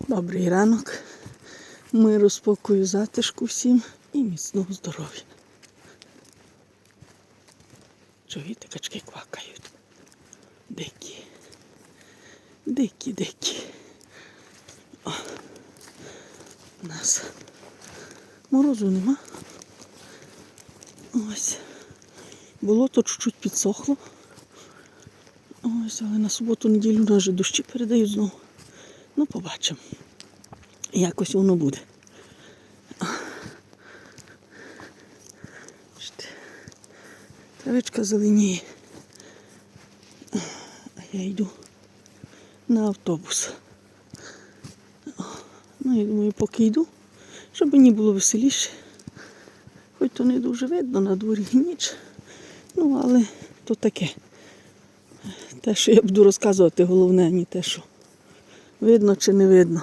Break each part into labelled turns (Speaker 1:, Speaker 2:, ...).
Speaker 1: Добрий ранок. Миру, спокою, затишку всім і міцного здоров'я. Чуєте, качки квакають. Дикі. Дикі, дикі. О. У нас морозу нема. Ось. Болото чуть-чуть підсохло. Ось, але на суботу неділю вже дощі передають знову. Ну, побачимо. Якось воно буде. Травичка зеленіє. А я йду на автобус. Ну, я думаю, поки йду, щоб мені було веселіше. Хоч то не дуже видно на дворі ніч. Ну, але то таке. Те, що я буду розказувати, головне, а не те, що видно чи не видно.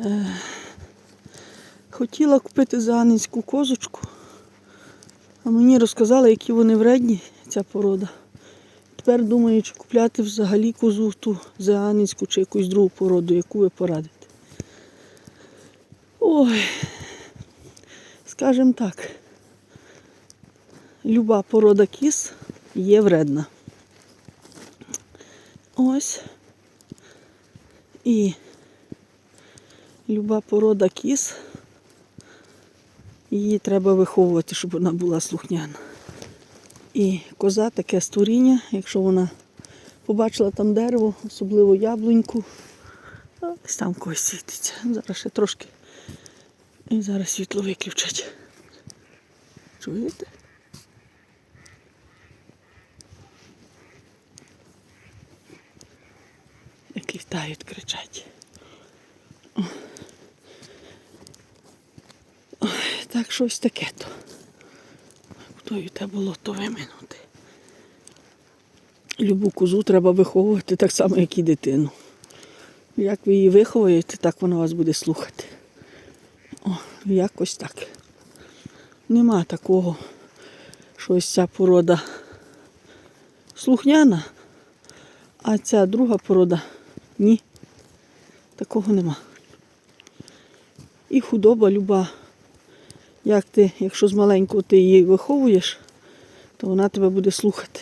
Speaker 1: Е, Хотіла купити заганинську козочку, а мені розказали, які вони вредні, ця порода. Тепер думаю, чи купляти взагалі козу ту заганинську чи якусь другу породу, яку ви порадите. Ой, скажімо так, люба порода кіз є вредна. Ось. І люба порода кіз. Її треба виховувати, щоб вона була слухняна. І коза таке створіння, якщо вона побачила там дерево, особливо яблуньку, десь там когось світиться. Зараз ще трошки. І зараз світло виключать. Чуєте? Кричать. Ой, Так щось таке то. Хто те було то виминути. Любу козу треба виховувати так само, як і дитину. Як ви її виховуєте, так вона вас буде слухати. О, якось так. Нема такого, що ось ця порода слухняна, а ця друга порода ні. Такого нема. І худоба люба. Як ти, якщо з маленького ти її виховуєш, то вона тебе буде слухати.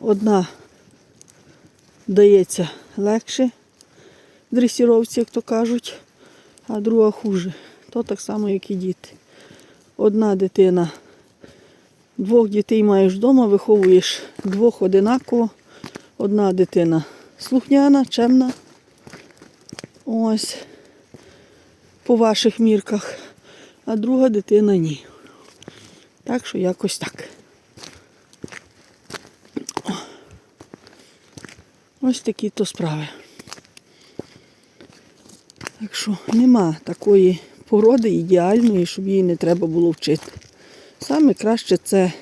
Speaker 1: Одна дається легше дресіровці, як то кажуть, а друга хуже. То так само, як і діти. Одна дитина, двох дітей маєш вдома, виховуєш двох одинаково. Одна дитина слухняна, чемна. Ось по ваших мірках, а друга дитина ні. Так що якось так. Ось такі то справи. Так що нема такої породи ідеальної, щоб її не треба було вчити. Саме краще це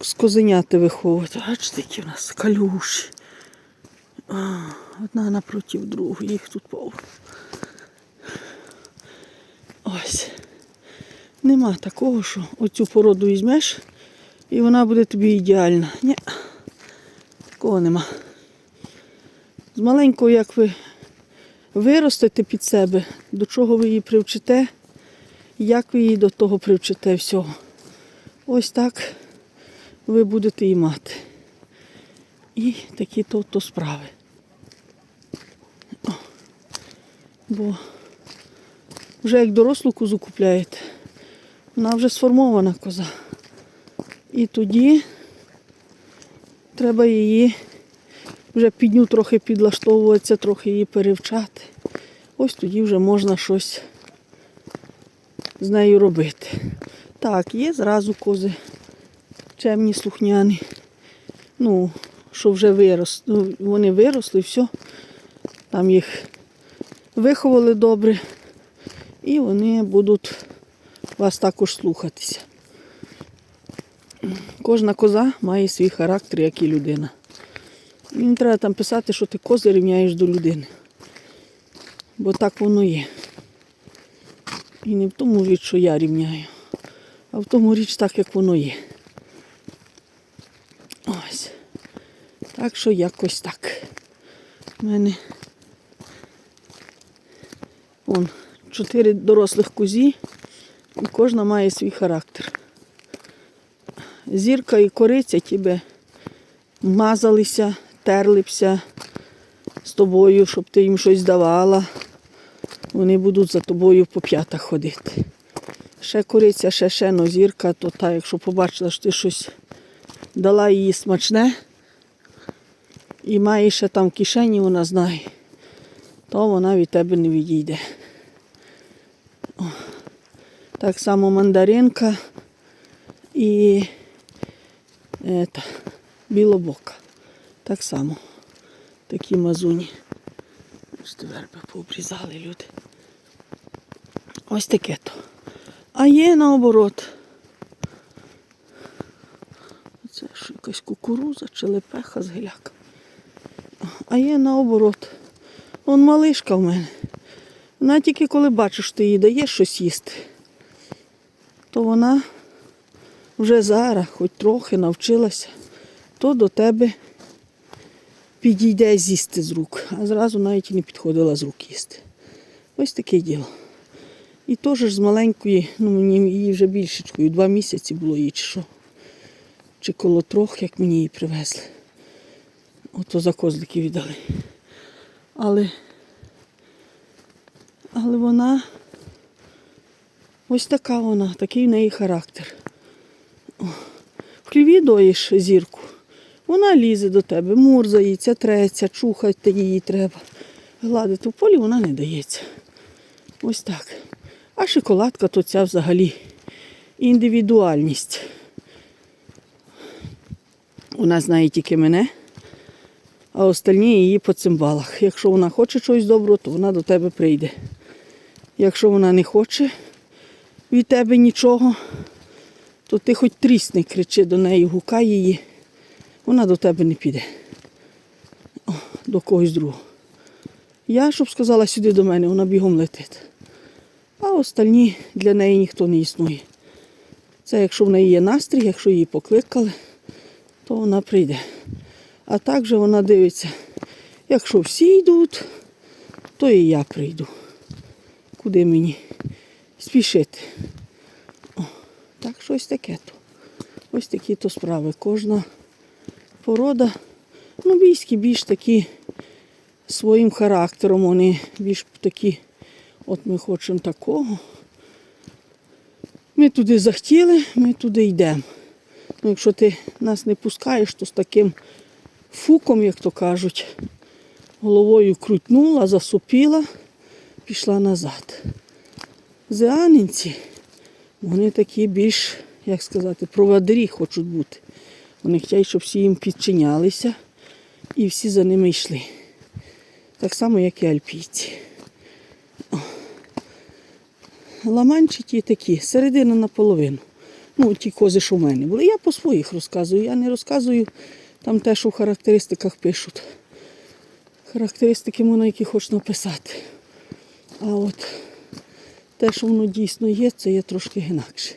Speaker 1: з козеняти виховувати. Бачите, які в нас калюші. Одна напротив другої, їх тут повно. Ось. Нема такого, що оцю породу візьмеш і вона буде тобі ідеальна. Ні, такого нема. З маленького, як ви виростете під себе, до чого ви її привчите, як ви її до того привчите всього. Ось так ви будете її мати. І такі то, справи. Бо вже як дорослу козу купляєте, вона вже сформована коза. І тоді треба її вже під ню трохи підлаштовуватися, трохи її перевчати. Ось тоді вже можна щось з нею робити. Так, є зразу кози чемні, слухняні. Ну, що вже вирос, ну, вони виросли, все. Там їх виховали добре. І вони будуть вас також слухатися. Кожна коза має свій характер, як і людина. Не треба там писати, що ти кози рівняєш до людини. Бо так воно є. І не в тому річ, що я рівняю, а в тому річ так, як воно є. Ось. Так що якось так. У мене вон, чотири дорослих кузі, і кожна має свій характер. Зірка і кориця тебе мазалися, терлися з тобою, щоб ти їм щось давала. Вони будуть за тобою по п'ятах ходити. Ще кориця, ще ще но зірка, то та, якщо побачила, що ти щось дала їй смачне і має ще там кишені, вона знає, то вона від тебе не відійде. О. Так само мандаринка і ета, білобока. Так само. Такі мазуні. Бачите, верби пообрізали люди. Ось таке то. А є наоборот. Це ж якась кукуруза чи лепеха з гіляка. А є наоборот. Вон малишка в мене. Вона тільки коли бачиш, ти їй даєш щось їсти, то вона вже зараз, хоч трохи навчилася, то до тебе підійде з'їсти з рук, а зразу навіть і не підходила з рук їсти. Ось таке діло. І теж з маленької, ну мені її вже більшечкою, два місяці було їй чи що. Чи коло трьох, як мені її привезли. Ото за козлики віддали. Але, але вона ось така вона, такий в неї характер. О, В хліві доїш зірку. Вона лізе до тебе, мурзається, треться, чухати її треба. Гладити в полі вона не дається. Ось так. А шоколадка то ця взагалі індивідуальність. Вона знає тільки мене, а остальні її по цимбалах. Якщо вона хоче чогось доброго, то вона до тебе прийде. Якщо вона не хоче від тебе нічого, то ти хоч трісни, кричи до неї, гукай її, вона до тебе не піде. О, до когось другого. Я, щоб сказала сюди до мене, вона бігом летить. А остальні для неї ніхто не існує. Це якщо в неї є настрій, якщо її покликали, то вона прийде. А так же вона дивиться, якщо всі йдуть, то і я прийду. Куди мені спішити? О, так що ось таке то. Ось такі то справи. Кожна порода. Ну, бійські більш такі своїм характером, вони більш такі, от ми хочемо такого. Ми туди захотіли, ми туди йдемо. Ну, якщо ти нас не пускаєш, то з таким фуком, як то кажуть, головою крутнула, засупіла, пішла назад. Зеанинці, вони такі більш, як сказати, проводирі хочуть бути. Вони хочуть, щоб всі їм підчинялися і всі за ними йшли. Так само, як і альпійці. Ламанчики такі, середина наполовину. Ну, ті кози, що в мене були. Я по своїх розказую. Я не розказую там те, що в характеристиках пишуть. Характеристики можна, які хочеш написати. А от те, що воно дійсно є, це є трошки інакше.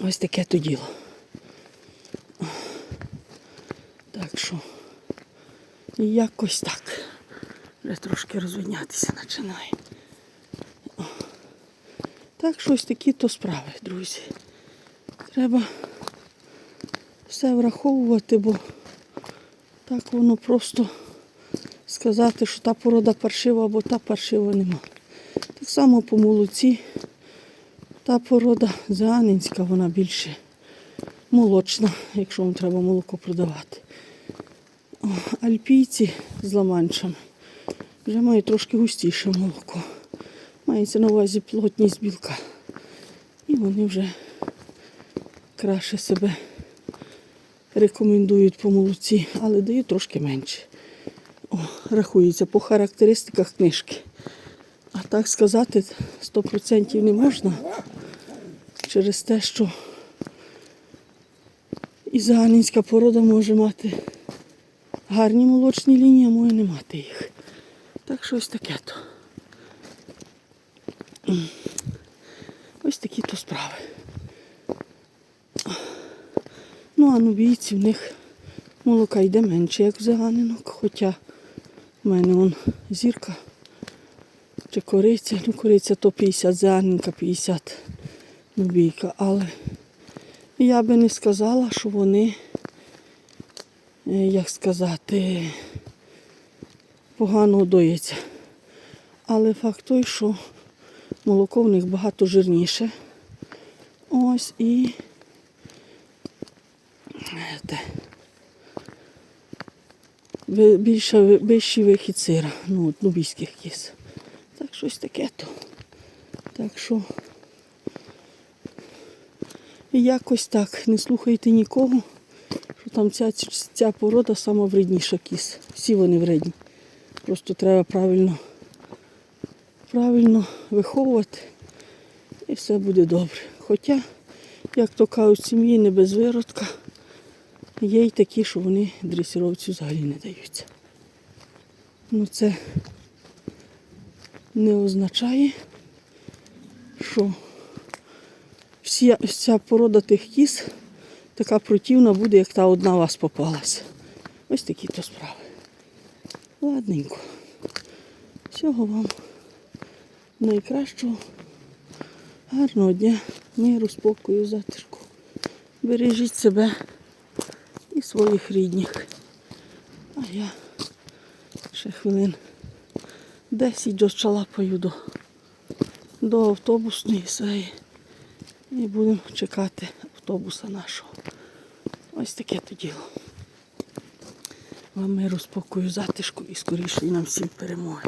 Speaker 1: Ось таке то діло. Так що якось так. Вже трошки розвиднятися починає. Так що ось такі то справи, друзі. Треба все враховувати, бо так воно просто сказати, що та порода паршива або та паршива нема. Так само по молоці. Та порода Зеанинська, вона більше молочна, якщо вам треба молоко продавати. Альпійці з ламанчами вже мають трошки густіше молоко. Мається на увазі плотність білка. І вони вже краще себе рекомендують по молоці, але дають трошки менше. О, рахується по характеристиках книжки. А так сказати 100% не можна через те, що і заганинська порода може мати гарні молочні лінії, а може не мати їх. Так що ось таке то. Ось такі то справи. Ну, а нубійці в них молока йде менше, як в зиганинок. Хоча в мене вон зірка чи кориця. Ну, кориця то 50 зиганинка, 50 нубійка. Але я би не сказала, що вони, е, як сказати, погано доїться. Але факт той, що молоко в них багато жирніше. Ось і е, те, більше, вищий вихід сира, ну, от кіз. Так щось таке то. Так що і якось так, не слухайте нікого, що там ця, ця порода сама вредніша кіз. Всі вони вредні. Просто треба правильно, правильно виховувати і все буде добре. Хоча, як то кажуть, сім'ї не без виродка, є й такі, що вони дресіровцю взагалі не даються. Ну це не означає, що вся, вся порода тих кіз така противна буде, як та одна вас попалася. Ось такі то справи. Ладненько. Всього вам найкращого, гарного дня, миру, спокою, затишку. Бережіть себе і своїх рідних. А я ще хвилин 10 дощалапаю до, до автобусної своєї. І будемо чекати автобуса нашого. Ось таке то діло. Вам миру, спокою, затишку і скорішої нам всім перемоги.